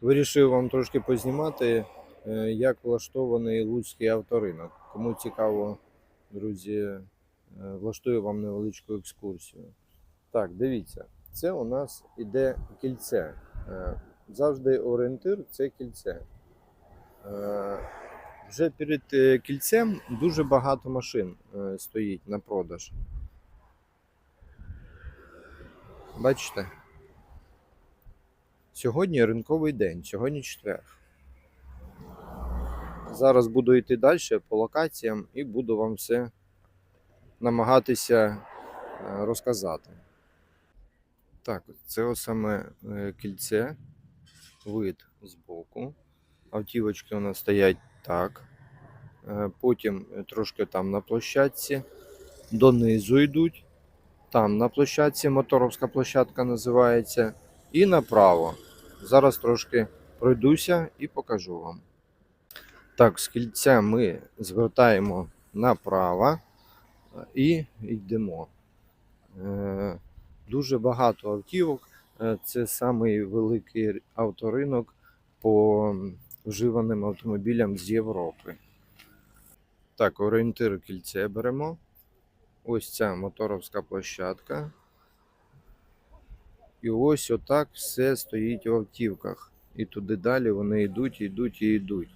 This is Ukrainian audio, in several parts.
Вирішив вам трошки познімати, е, як влаштований Луцький авторинок. Кому цікаво, друзі, е, влаштую вам невеличку екскурсію. Так, дивіться, це у нас іде кільце. Е, Завжди орієнтир це кільце. Вже перед кільцем дуже багато машин стоїть на продаж. Бачите? Сьогодні ринковий день, сьогодні четвер. Зараз буду йти далі по локаціям і буду вам все намагатися е, розказати. Так, це саме е, кільце, вид з боку. Автівочки у нас стоять так. Е, Потім трошки там на площадці, донизу йдуть. Там на площадці, моторовська площадка називається. І направо. Зараз трошки пройдуся і покажу вам. Так, з кільця ми звертаємо направо е, і йдемо. Е, Дуже багато автівок. Е, Це самий великий авторинок по вживаним автомобілям з Європи. Так, орієнтир кільце беремо. Ось ця моторовська площадка. І ось отак все стоїть в автівках. І туди далі вони йдуть, йдуть і йдуть.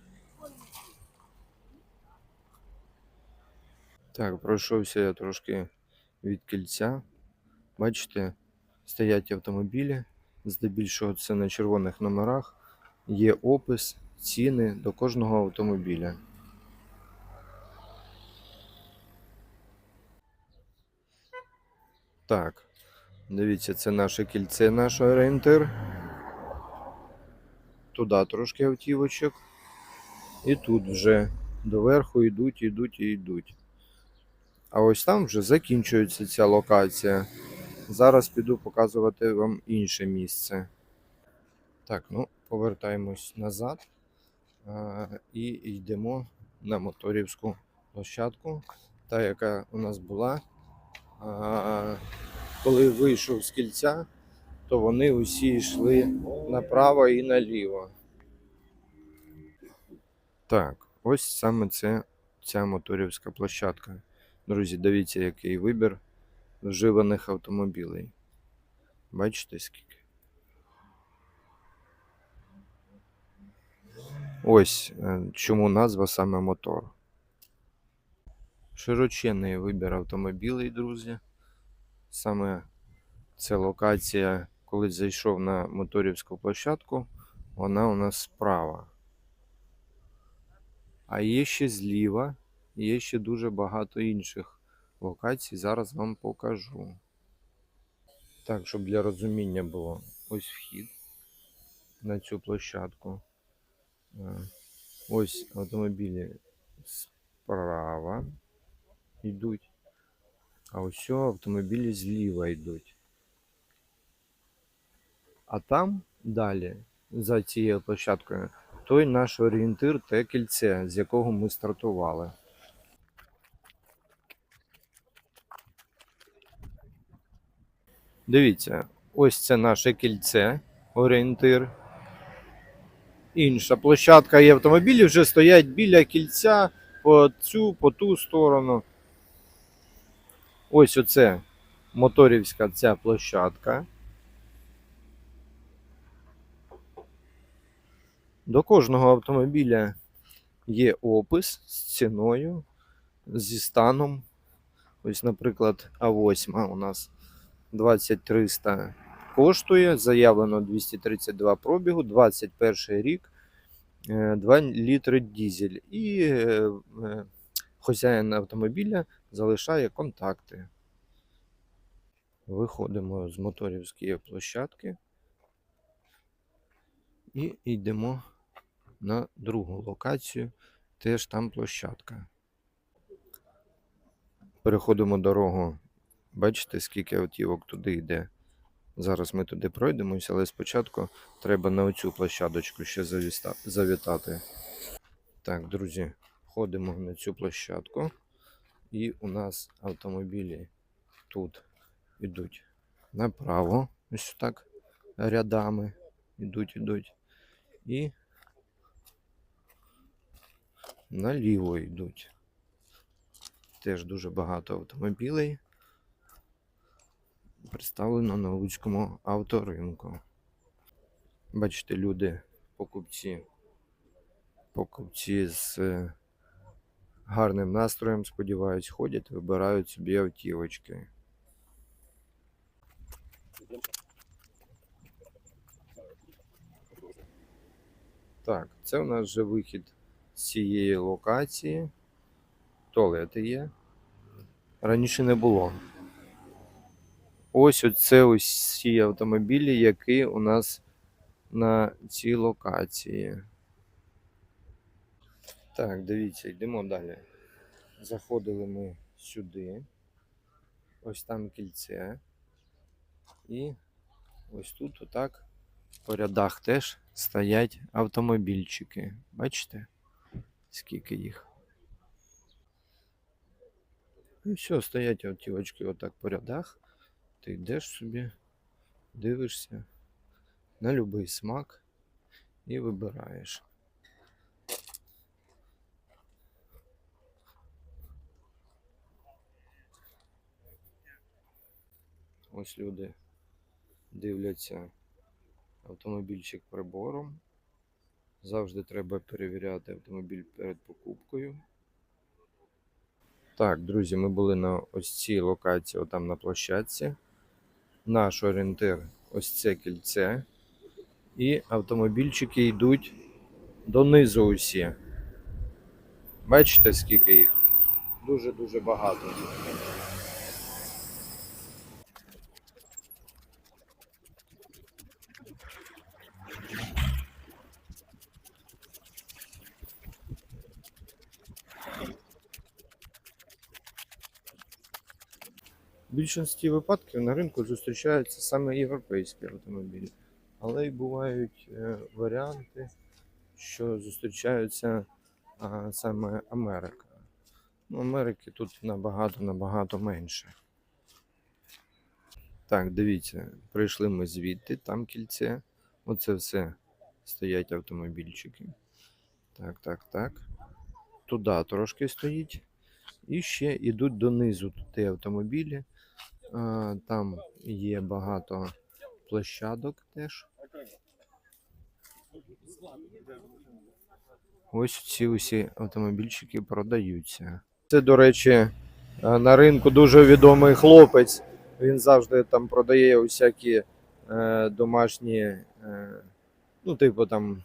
Так, пройшовся я трошки від кільця. Бачите, стоять автомобілі. Здебільшого це на червоних номерах. Є опис, ціни до кожного автомобіля. Так, дивіться, це наше кільце, наш орієнтир. Туди трошки автівочок. І тут вже доверху йдуть, йдуть і йдуть. А ось там вже закінчується ця локація. Зараз піду показувати вам інше місце. Так, ну, повертаємось назад а, і йдемо на моторівську площадку, та яка у нас була. А, коли вийшов з кільця, то вони усі йшли направо і наліво. Так, ось саме це ця моторівська площадка. Друзі, дивіться, який вибір вживаних автомобілей. Бачите скільки? Ось е, чому назва саме мотор. Широченний вибір автомобілей, друзі. Саме ця локація, коли зайшов на моторівську площадку, вона у нас справа. А є ще зліва, є ще дуже багато інших локацій. Зараз вам покажу. Так, щоб для розуміння було. Ось вхід на цю площадку. Е, Ось автомобілі справа йдуть. А ось автомобілі зліва йдуть. А там далі, за цією площадкою, той наш орієнтир те кільце, з якого ми стартували. Дивіться, ось це наше кільце, орієнтир. Інша площадка і автомобілі вже стоять біля кільця по цю, по ту сторону. Ось оце моторівська ця площадка. До кожного автомобіля є опис з ціною, зі станом. Ось, наприклад, А8 у нас 2300 коштує, заявлено 232 пробігу, 21 рік, е, 2 літри дізель. І е, е, автомобіля залишає контакти. Виходимо з моторівської площадки і йдемо на другу локацію. Теж там площадка. Переходимо дорогу. Бачите, скільки автівок туди йде. Зараз ми туди пройдемось, але спочатку треба на оцю площадочку ще завітати. Так, друзі, ходимо на цю площадку. І у нас автомобілі тут йдуть направо, ось так рядами. Ідуть, ідуть. і наліво йдуть. Теж дуже багато автомобілей представлено на Луцькому авторинку. Бачите, люди, покупці, покупці з е, гарним настроєм, сподіваюсь, ходять, вибирають собі автівочки. Так, це у нас вже вихід з цієї локації. Туалети є. Раніше не було. Ось оце ось ці автомобілі, які у нас на цій локації. Так, дивіться, йдемо далі. Заходили ми сюди. Ось там кільце. І ось тут отак по рядах теж стоять автомобільчики. Бачите? Скільки їх? І все, стоять автівочки отак по рядах. Ти йдеш собі, дивишся на будь-який смак і вибираєш. Ось люди дивляться автомобільчик прибором. Завжди треба перевіряти автомобіль перед покупкою. Так, друзі, ми були на ось цій локації, отам на площадці. Наш орієнтир ось це кільце. І автомобільчики йдуть донизу усі. Бачите, скільки їх? Дуже-дуже багато. В більшості випадків на ринку зустрічаються саме європейські автомобілі, але й бувають е, варіанти, що зустрічаються саме Америка. Ну, Америки тут набагато набагато менше. Так, дивіться, прийшли ми звідти, там кільце. Оце все стоять автомобільчики. Так, так, так. Туди трошки стоїть. І ще йдуть донизу ті автомобілі. А, Там є багато площадок теж. Ось ці усі автомобільчики продаються. Це, до речі, е, на ринку дуже відомий хлопець. Він завжди там продає усякі е, домашні, е, ну, типу там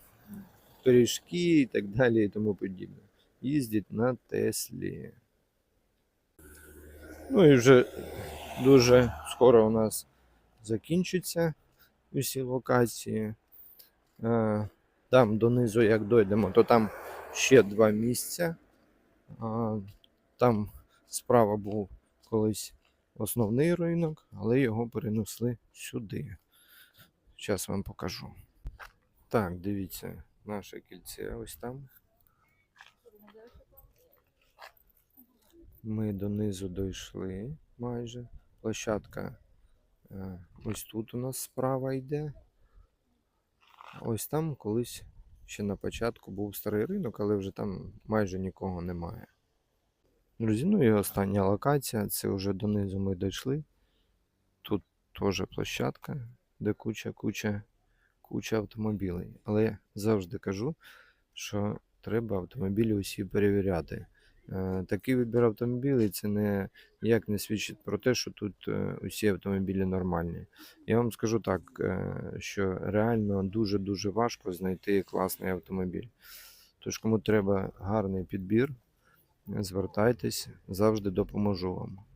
пиріжки і так далі і тому подібне. Їздить на Теслі. Ну і вже дуже скоро у нас закінчаться усі локації. Е, Там донизу, як дойдемо, то там ще два місця. Там справа був колись основний ринок, але його перенесли сюди. Зараз вам покажу. Так, дивіться, наше кільце ось там. Ми донизу дійшли майже. Площадка е, ось тут у нас справа йде. Ось там колись ще на початку був старий ринок, але вже там майже нікого немає. Друзі, ну і остання локація. Це вже донизу ми дійшли. Тут теж площадка, де куча, куча, автомобілей. Але я завжди кажу, що треба автомобілі усі перевіряти. Е, Такий вибір автомобілів це не не свідчить про те, що тут е, усі автомобілі нормальні. Я вам скажу так, е, що реально дуже-дуже важко знайти класний автомобіль. Тож, кому треба гарний підбір, звертайтесь, завжди допоможу вам.